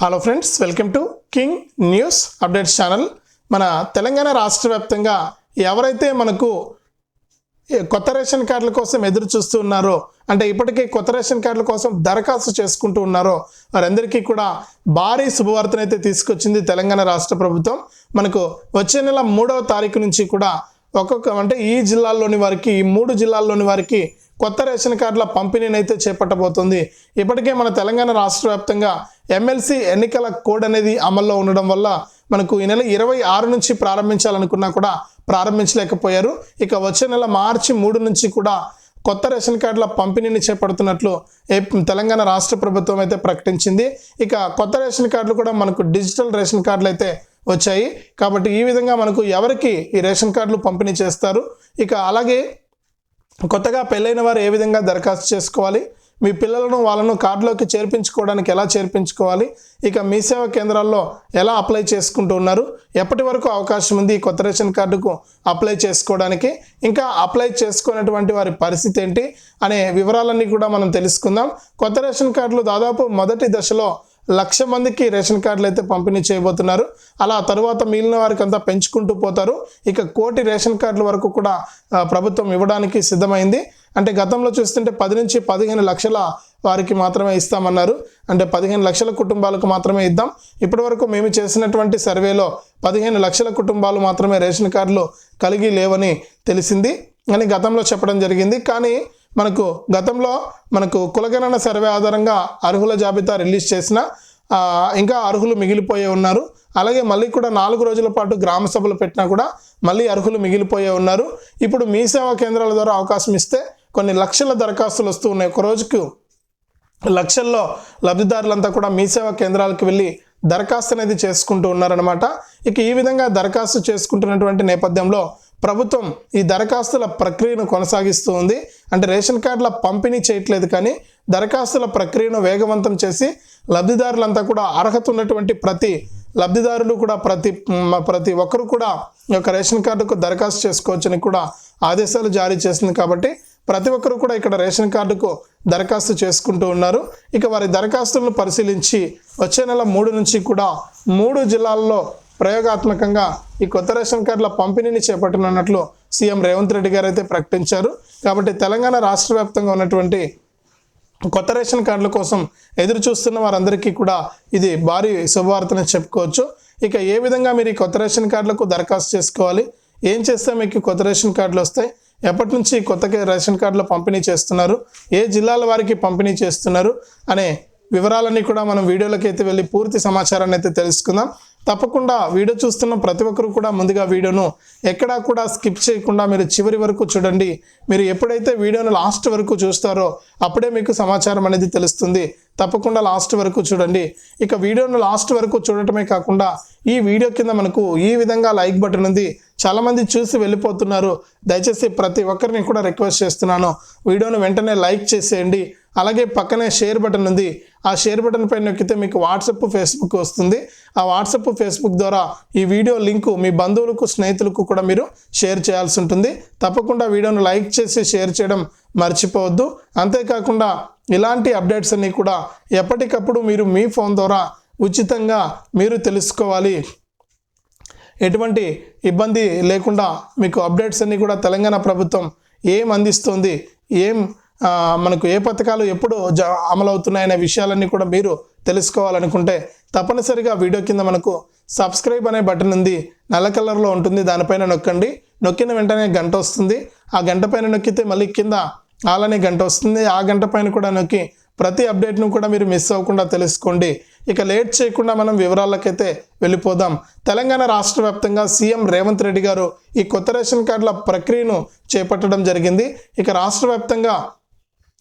Hello friends welcome to king news updates channel మన తెలంగాణ రాష్ట్ర వ్యాప్తంగా ఎవరైతే మనకు కొత్త రేషన్ కార్డుల కోసం ఎదురు చూస్తూ ఉన్నారో అంటే ఇప్పటికే కొత్త రేషన్ కార్డుల కోసం దరఖాస్తు చేసుకుంటూ ఉన్నారో వారందరికీ కూడా భారీ శుభవార్తనైతే తీసుకొచ్చింది తెలంగాణ రాష్ట్ర ప్రభుత్వం. మనకు వచ్చే నెల మూడవ తారీఖు నుంచి కూడా ఒక్కొక్క అంటే ఈ జిల్లాల్లోని వారికి ఈ మూడు జిల్లాల్లోని వారికి కొత్త రేషన్ కార్డుల పంపిణీని అయితే చేపట్టబోతుంది. ఇప్పటికే మన తెలంగాణ రాష్ట్ర వ్యాప్తంగా ఎమ్మెల్సీ ఎన్నికల కోడ్ అనేది అమల్లో ఉండడం వల్ల మనకు ఈ నెల ఇరవై ఆరు నుంచి ప్రారంభించాలనుకున్నా కూడా ప్రారంభించలేకపోయారు. ఇక వచ్చే నెల మార్చి మూడు నుంచి కూడా కొత్త రేషన్ కార్డుల పంపిణీని చేపడుతున్నట్లు తెలంగాణ రాష్ట్ర ప్రభుత్వం అయితే ప్రకటించింది. ఇక కొత్త రేషన్ కార్డులు కూడా మనకు డిజిటల్ రేషన్ కార్డులు అయితే వచ్చాయి. కాబట్టి ఈ విధంగా మనకు ఎవరికి ఈ రేషన్ కార్డులు పంపిణీ చేస్తారు? ఇక అలాగే కొత్తగా పెళ్ళైన వారు ఏ విధంగా దరఖాస్తు చేసుకోవాలి? మీ పిల్లలను వాళ్ళను కార్డులోకి చేర్పించుకోవడానికి ఎలా చేర్పించుకోవాలి? ఇక మీ సేవా కేంద్రాల్లో ఎలా అప్లై చేసుకుంటూ ఉన్నారు? ఎప్పటి వరకు అవకాశం ఉంది ఈ కొత్త రేషన్ కార్డుకు అప్లై చేసుకోవడానికి? ఇంకా అప్లై చేసుకున్నటువంటి వారి పరిస్థితి ఏంటి? అనే వివరాలన్నీ కూడా మనం తెలుసుకుందాం. కొత్త రేషన్ కార్డులు దాదాపు మొదటి దశలో లక్ష మందికి రేషన్ కార్డులు అయితే పంపిణీ చేయబోతున్నారు. అలా తరువాత మిగిలిన వారికి అంతా పెంచుకుంటూ పోతారు. ఇక కోటి రేషన్ కార్డుల వరకు కూడా ప్రభుత్వం ఇవ్వడానికి సిద్ధమైంది. అంటే గతంలో చూస్తుంటే పది నుంచి పదిహేను లక్షల వారికి మాత్రమే ఇస్తామన్నారు. అంటే పదిహేను లక్షల కుటుంబాలకు మాత్రమే ఇద్దాం. ఇప్పటివరకు మేము చేసినటువంటి సర్వేలో పదిహేను లక్షల కుటుంబాలు మాత్రమే రేషన్ కార్డులు కలిగి లేవని తెలిసింది. అని గతంలో చెప్పడం జరిగింది. కానీ మనకు గతంలో మనకు కులగణన సర్వే ఆధారంగా అర్హుల జాబితా రిలీజ్ చేసిన ఇంకా అర్హులు మిగిలిపోయే ఉన్నారు. అలాగే మళ్ళీ కూడా నాలుగు రోజుల పాటు గ్రామ సభలు పెట్టినా కూడా మళ్ళీ అర్హులు మిగిలిపోయే ఉన్నారు. ఇప్పుడు మీ సేవా కేంద్రాల ద్వారా అవకాశం ఇస్తే కొన్ని లక్షల దరఖాస్తులు వస్తూ ఉన్నాయి. ఒక రోజుకు లక్షల్లో లబ్ధిదారులంతా కూడా మీ సేవా కేంద్రాలకు వెళ్ళి దరఖాస్తు అనేది చేసుకుంటూ ఉన్నారనమాట ఇక ఈ విధంగా దరఖాస్తు చేసుకుంటున్నటువంటి నేపథ్యంలో ప్రభుత్వం ఈ దరఖాస్తుల ప్రక్రియను కొనసాగిస్తూ ఉంది. అంటే రేషన్ కార్డుల పంపిణీ చేయట్లేదు కానీ దరఖాస్తుల ప్రక్రియను వేగవంతం చేసి లబ్ధిదారులంతా కూడా అర్హత ఉన్నటువంటి ప్రతి లబ్ధిదారులు కూడా ప్రతి ప్రతి ఒక్కరు కూడా ఈ యొక్క రేషన్ కార్డుకు దరఖాస్తు చేసుకోవచ్చని కూడా ఆదేశాలు జారీ చేసింది కాబట్టి ప్రతి ఒక్కరు కూడా ఇక్కడ రేషన్ కార్డుకు దరఖాస్తు చేసుకుంటూ ఉన్నారు. ఇక వారి దరఖాస్తులను పరిశీలించి వచ్చే నెల మూడు నుంచి కూడా మూడు జిల్లాల్లో ప్రయోగాత్మకంగా ఈ కొత్త రేషన్ కార్డుల పంపిణీని చేపట్టనున్నట్లు సీఎం రేవంత్ రెడ్డి గారు అయితే ప్రకటించారు. కాబట్టి తెలంగాణ రాష్ట్ర వ్యాప్తంగా ఉన్నటువంటి కొత్త రేషన్ కార్డుల కోసం ఎదురు చూస్తున్న వారందరికీ కూడా ఇది భారీ శుభవార్తని చెప్పుకోవచ్చు. ఇక ఏ విధంగా మీరు ఈ కొత్త రేషన్ కార్డులకు దరఖాస్తు చేసుకోవాలి? ఏం చేస్తే మీకు కొత్త రేషన్ కార్డులు వస్తాయి? ఎప్పటి నుంచి కొత్త రేషన్ కార్డులు పంపిణీ చేస్తున్నారు? ఏ జిల్లాల వారికి పంపిణీ చేస్తున్నారు? అనే వివరాలన్నీ కూడా మనం వీడియోలోకి అయితే వెళ్ళి పూర్తి సమాచారాన్ని అయితే తెలుసుకుందాం. తప్పకుండా వీడియో చూస్తున్న ప్రతి ఒక్కరు కూడా ముందుగా వీడియోను ఎక్కడా కూడా స్కిప్ చేయకుండా మీరు చివరి వరకు చూడండి. మీరు ఎప్పుడైతే వీడియోను లాస్ట్ వరకు చూస్తారో అప్పుడే మీకు సమాచారం అనేది తెలుస్తుంది. తప్పకుండా లాస్ట్ వరకు చూడండి. ఇక వీడియోను లాస్ట్ వరకు చూడటమే కాకుండా ఈ వీడియో కింద మనకు ఈ విధంగా లైక్ బటన్ ఉంది. చాలామంది చూసి వెళ్ళిపోతున్నారు. దయచేసి ప్రతి ఒక్కరిని కూడా రిక్వెస్ట్ చేస్తున్నాను. వీడియోను వెంటనే లైక్ చేసేయండి. అలాగే పక్కనే షేర్ బటన్ ఉంది. ఆ షేర్ బటన్ పైన నొక్కితే మీకు వాట్సప్ ఫేస్బుక్ వస్తుంది. ఆ వాట్సప్ ఫేస్బుక్ ద్వారా ఈ వీడియో లింకు మీ బంధువులకు స్నేహితులకు కూడా మీరు షేర్ చేయాల్సి ఉంటుంది. తప్పకుండా వీడియోను లైక్ చేసి షేర్ చేయడం మర్చిపోవద్దు. అంతేకాకుండా ఇలాంటి అప్డేట్స్ అన్నీ కూడా ఎప్పటికప్పుడు మీరు మీ ఫోన్ ద్వారా ఉచితంగా మీరు తెలుసుకోవాలి. ఎటువంటి ఇబ్బంది లేకుండా మీకు అప్డేట్స్ అన్నీ కూడా తెలంగాణ ప్రభుత్వం ఏం అందిస్తుంది ఏం మనకు ఏ పథకాలు ఎప్పుడు జ అమలవుతున్నాయనే విషయాలన్నీ కూడా మీరు తెలుసుకోవాలనుకుంటే తప్పనిసరిగా వీడియో కింద మనకు సబ్స్క్రైబ్ అనే బటన్ ఉంది. నల్ల కలర్లో ఉంటుంది. దానిపైన నొక్కండి. నొక్కిన వెంటనే గంట వస్తుంది. ఆ గంట పైన నొక్కితే మళ్ళీ కింద ఆలనే గంట వస్తుంది. ఆ గంట పైన కూడా నొక్కి ప్రతి అప్డేట్ను కూడా మీరు మిస్ అవ్వకుండా తెలుసుకోండి. ఇక లేట్ చేయకుండా మనం వివరాలకైతే వెళ్ళిపోదాం. తెలంగాణ రాష్ట్ర వ్యాప్తంగా సీఎం రేవంత్ రెడ్డి గారు ఈ కొత్త రేషన్ కార్డుల ప్రక్రియను చేపట్టడం జరిగింది. ఇక రాష్ట్ర వ్యాప్తంగా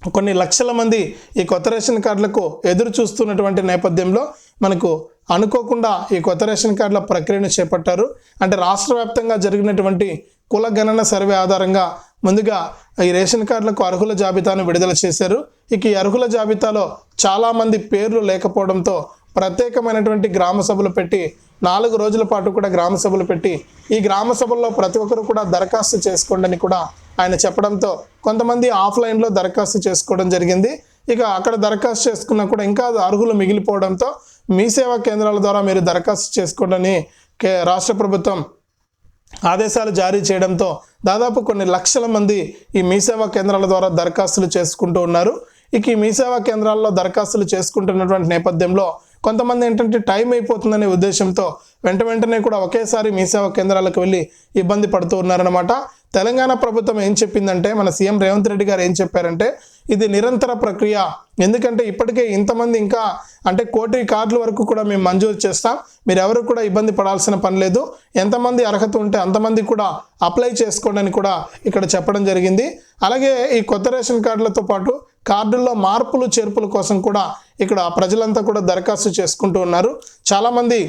కొన్ని లక్షల మంది ఈ కొత్త రేషన్ కార్డులకు ఎదురు చూస్తున్నటువంటి నేపథ్యంలో మనకు అనుకోకుండా ఈ కొత్త రేషన్ కార్డుల ప్రక్రియను చేపట్టారు. అంటే రాష్ట్ర వ్యాప్తంగా జరిగినటువంటి కుల గణన సర్వే ఆధారంగా ముందుగా ఈ రేషన్ కార్డులకు అర్హుల జాబితాను విడుదల చేశారు. ఇక ఈ అర్హుల జాబితాలో చాలామంది పేర్లు లేకపోవడంతో ప్రత్యేకమైనటువంటి గ్రామ సభలు పెట్టి నాలుగు రోజుల పాటు కూడా గ్రామ సభలు పెట్టి ఈ గ్రామ సభల్లో ప్రతి ఒక్కరు కూడా దరఖాస్తు చేసుకోండి అని కూడా ఆయన చెప్పడంతో కొంతమంది ఆఫ్లైన్లో దరఖాస్తు చేసుకోవడం జరిగింది. ఇక అక్కడ దరఖాస్తు చేసుకున్నా కూడా ఇంకా అర్హులు మిగిలిపోవడంతో మీ సేవా కేంద్రాల ద్వారా మీరు దరఖాస్తు చేసుకోండి కే రాష్ట్ర ప్రభుత్వం ఆదేశాలు జారీ చేయడంతో దాదాపు కొన్ని లక్షల మంది ఈ మీ సేవా కేంద్రాల ద్వారా దరఖాస్తులు చేసుకుంటూ ఉన్నారు. ఇక ఈ మీ సేవా కేంద్రాల్లో దరఖాస్తులు చేసుకుంటున్నటువంటి నేపథ్యంలో కొంతమంది ఏంటంటే టైం అయిపోతుందనే ఉద్దేశంతో వెంట వెంటనే కూడా ఒకేసారి మీ సేవా కేంద్రాలకు వెళ్ళి ఇబ్బంది పడుతూ ఉన్నారనమాట తెలంగాణ ప్రభుత్వం ఏం చెప్పిందంటే మన సీఎం రేవంత్ రెడ్డి గారు ఏం చెప్పారంటే ఇది నిరంతర ప్రక్రియ. ఎందుకంటే ఇప్పటికే ఇంతమంది ఇంకా అంటే కోటి కార్డుల వరకు కూడా మేము మంజూరు చేస్తాం. మీరు ఎవరు కూడా ఇబ్బంది పడాల్సిన పని లేదు. ఎంతమంది అర్హత ఉంటే అంతమంది కూడా అప్లై చేసుకోండి అని కూడా ఇక్కడ చెప్పడం జరిగింది. అలాగే ఈ కొత్త రేషన్ కార్డులతో పాటు కార్డుల్లో మార్పులు చేర్పుల కోసం కూడా ఇక్కడ ప్రజలంతా కూడా దరఖాస్తు చేసుకుంటూ ఉన్నారు. చాలామంది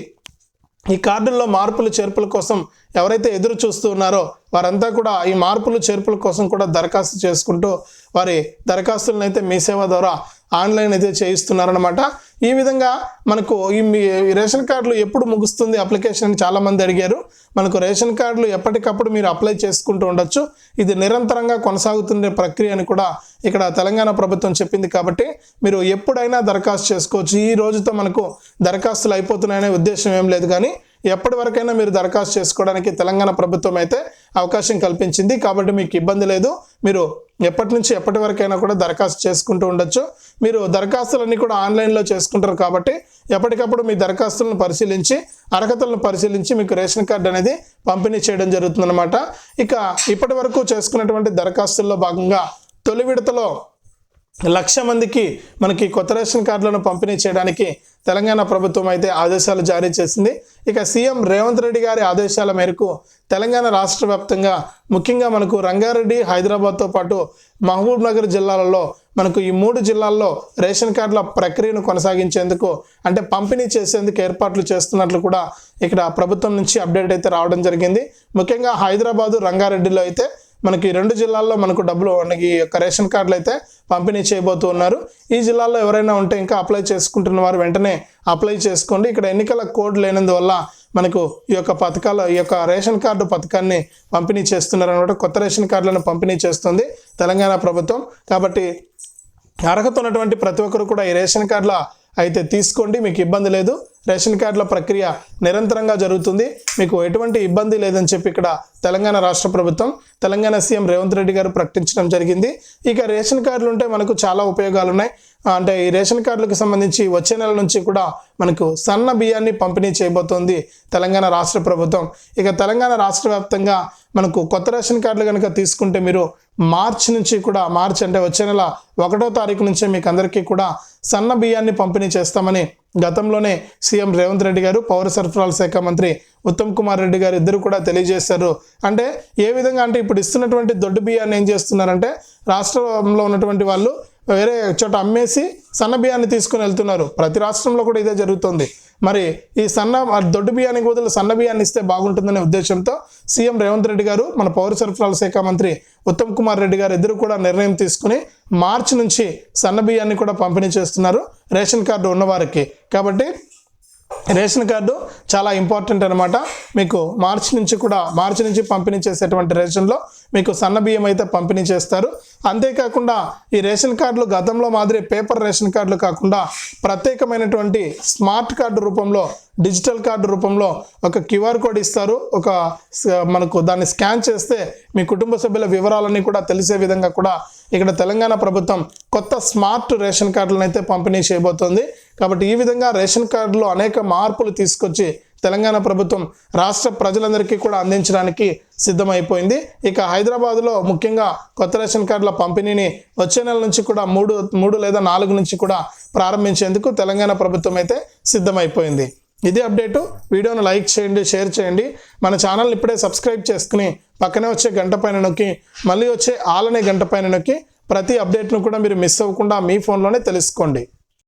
ఈ కార్డుల్లో మార్పులు చేర్పుల కోసం ఎవరైతే ఎదురు చూస్తూ ఉన్నారో వారంతా కూడా ఈ మార్పులు చేర్పుల కోసం కూడా దరఖాస్తు చేసుకుంటూ వారి దరఖాస్తులను అయితే మీ సేవ ద్వారా ఆన్లైన్ అయితే చేయిస్తున్నారనమాట ఈ విధంగా మనకు ఈ మీ రేషన్ కార్డులు ఎప్పుడు ముగుస్తుంది అప్లికేషన్ అని చాలామంది అడిగారు. మనకు రేషన్ కార్డులు ఎప్పటికప్పుడు మీరు అప్లై చేసుకుంటూ ఉండొచ్చు. ఇది నిరంతరంగా కొనసాగుతుండే ప్రక్రియ అని కూడా ఇక్కడ తెలంగాణ ప్రభుత్వం చెప్పింది కాబట్టి మీరు ఎప్పుడైనా దరఖాస్తు చేసుకోవచ్చు. ఈ రోజుతో మనకు దరఖాస్తులు అయిపోతున్నాయనే ఉద్దేశం ఏం లేదు కానీ ఎప్పటి వరకైనా మీరు దరఖాస్తు చేసుకోవడానికి తెలంగాణ ప్రభుత్వం అయితే అవకాశం కల్పించింది. కాబట్టి మీకు ఇబ్బంది లేదు. మీరు ఎప్పటి నుంచి ఎప్పటి వరకైనా కూడా దరఖాస్తు చేసుకుంటూ ఉండొచ్చు. మీరు దరఖాస్తులన్నీ కూడా ఆన్లైన్లో చేసుకుంటారు కాబట్టి ఎప్పటికప్పుడు మీ దరఖాస్తులను పరిశీలించి అర్హతలను పరిశీలించి మీకు రేషన్ కార్డు అనేది పంపిణీ చేయడం జరుగుతుందన్నమాట. ఇక ఇప్పటి వరకు చేసుకున్నటువంటి దరఖాస్తుల్లో భాగంగా తొలి విడతలో లక్ష మందికి మనకి కొత్త రేషన్ కార్డులను పంపిణీ చేయడానికి తెలంగాణ ప్రభుత్వం అయితే ఆదేశాలు జారీ చేసింది. ఇక సీఎం రేవంత్ రెడ్డి గారి ఆదేశాల మేరకు తెలంగాణ రాష్ట్ర వ్యాప్తంగా ముఖ్యంగా మనకు రంగారెడ్డి హైదరాబాద్తో పాటు మహబూబ్ నగర్ జిల్లాలలో మనకు ఈ మూడు జిల్లాల్లో రేషన్ కార్డుల ప్రక్రియను కొనసాగించేందుకు అంటే పంపిణీ చేసేందుకు ఏర్పాట్లు చేస్తున్నట్లు కూడా ఇక్కడ ప్రభుత్వం నుంచి అప్డేట్ అయితే రావడం జరిగింది. ముఖ్యంగా హైదరాబాదు రంగారెడ్డిలో అయితే మనకి రెండు జిల్లాల్లో మనకు డబ్బులు మనకి ఈ యొక్క రేషన్ కార్డులు అయితే పంపిణీ చేయబోతూ ఉన్నారు. ఈ జిల్లాల్లో ఎవరైనా ఉంటే ఇంకా అప్లై చేసుకుంటున్న వారు వెంటనే అప్లై చేసుకోండి. ఇక్కడ ఎన్నికల కోడ్ లేనందువల్ల మనకు ఈ యొక్క పథకాలు ఈ యొక్క రేషన్ కార్డు పథకాన్ని పంపిణీ చేస్తున్నారు అనమాట కొత్త రేషన్ కార్డులను పంపిణీ చేస్తుంది తెలంగాణ ప్రభుత్వం. కాబట్టి అర్హత ఉన్నటువంటి ప్రతి ఒక్కరు కూడా ఈ రేషన్ కార్డుల అయితే తీసుకోండి. మీకు ఇబ్బంది లేదు. రేషన్ కార్డుల ప్రక్రియ నిరంతరంగా జరుగుతుంది. మీకు ఎటువంటి ఇబ్బంది లేదని చెప్పి ఇక్కడ తెలంగాణ రాష్ట్ర ప్రభుత్వం తెలంగాణ సీఎం రేవంత్ రెడ్డి గారు ప్రకటించడం జరిగింది. ఇక రేషన్ కార్డులు ఉంటే మనకు చాలా ఉపయోగాలు ఉన్నాయి అంటే ఈ రేషన్ కార్డులకు సంబంధించి వచ్చే నెల నుంచి కూడా మనకు సన్న బియ్యాన్ని పంపిణీ చేయబోతోంది తెలంగాణ రాష్ట్ర ప్రభుత్వం. ఇక తెలంగాణ రాష్ట్ర వ్యాప్తంగా మనకు కొత్త రేషన్ కార్డులు కనుక తీసుకుంటే మీరు మార్చ్ నుంచి కూడా మార్చ్ అంటే వచ్చే నెల ఒకటో తారీఖు నుంచే మీకు అందరికీ కూడా సన్న బియ్యాన్ని పంపిణీ చేస్తామని గతంలోనే సీఎం రేవంత్ రెడ్డి గారు పౌర సరఫరాల శాఖ మంత్రి ఉత్తమ్ కుమార్ రెడ్డి గారు ఇద్దరు కూడా తెలియజేశారు. అంటే ఏ విధంగా అంటే ఇప్పుడు ఇస్తున్నటువంటి దొడ్డు బియ్యాన్ని ఏం చేస్తున్నారంటే రాష్ట్రంలో ఉన్నటువంటి వాళ్ళు వేరే చోట అమ్మేసి సన్న బియ్యాన్ని తీసుకుని వెళ్తున్నారు. ప్రతి రాష్ట్రంలో కూడా ఇదే జరుగుతుంది. మరి ఈ సన్న దొడ్డు బియ్యానికి బదులు సన్న బియ్యాన్ని ఇస్తే బాగుంటుందనే ఉద్దేశంతో సీఎం రేవంత్ రెడ్డి గారు మన పౌర సరఫరాల శాఖ మంత్రి ఉత్తమ్ కుమార్ రెడ్డి గారు ఇద్దరు కూడా నిర్ణయం తీసుకుని మార్చి నుంచి సన్న బియ్యాన్ని కూడా పంపిణీ చేస్తున్నారు రేషన్ కార్డు ఉన్నవారికి. కాబట్టి రేషన్ కార్డు చాలా ఇంపార్టెంట్ అనమాట మీకు మార్చి నుంచి కూడా మార్చి నుంచి పంపిణీ చేసేటువంటి రేషన్లో మీకు సన్న బియ్యం అయితే పంపిణీ చేస్తారు. అంతేకాకుండా ఈ రేషన్ కార్డులు గతంలో మాదిరి పేపర్ రేషన్ కార్డులు కాకుండా ప్రత్యేకమైనటువంటి స్మార్ట్ కార్డు రూపంలో డిజిటల్ కార్డు రూపంలో ఒక క్యూఆర్ కోడ్ ఇస్తారు. ఒక మనకు దాన్ని స్కాన్ చేస్తే మీ కుటుంబ సభ్యుల వివరాలన్నీ కూడా తెలిసే విధంగా కూడా ఇక్కడ తెలంగాణ ప్రభుత్వం కొత్త స్మార్ట్ రేషన్ కార్డులను అయితే పంపిణీ చేయబోతోంది. కాబట్టి ఈ విధంగా రేషన్ కార్డులో అనేక మార్పులు తీసుకొచ్చి తెలంగాణ ప్రభుత్వం రాష్ట్ర ప్రజలందరికీ కూడా అందించడానికి సిద్ధమైపోయింది. ఇక హైదరాబాద్లో ముఖ్యంగా కొత్త రేషన్ కార్డుల పంపిణీని వచ్చే నెల నుంచి కూడా మూడు మూడు లేదా నాలుగు నుంచి కూడా ప్రారంభించేందుకు తెలంగాణ ప్రభుత్వం అయితే సిద్ధమైపోయింది. ఇది అప్డేటు. వీడియోను లైక్ చేయండి షేర్ చేయండి. మన ఛానల్ని ఇప్పుడే సబ్స్క్రైబ్ చేసుకుని పక్కనే వచ్చే గంట పైన నొక్కి మళ్ళీ వచ్చే ఆలనే గంట పైన నొక్కి ప్రతి అప్డేట్ను కూడా మీరు మిస్ అవ్వకుండా మీ ఫోన్లోనే తెలుసుకోండి.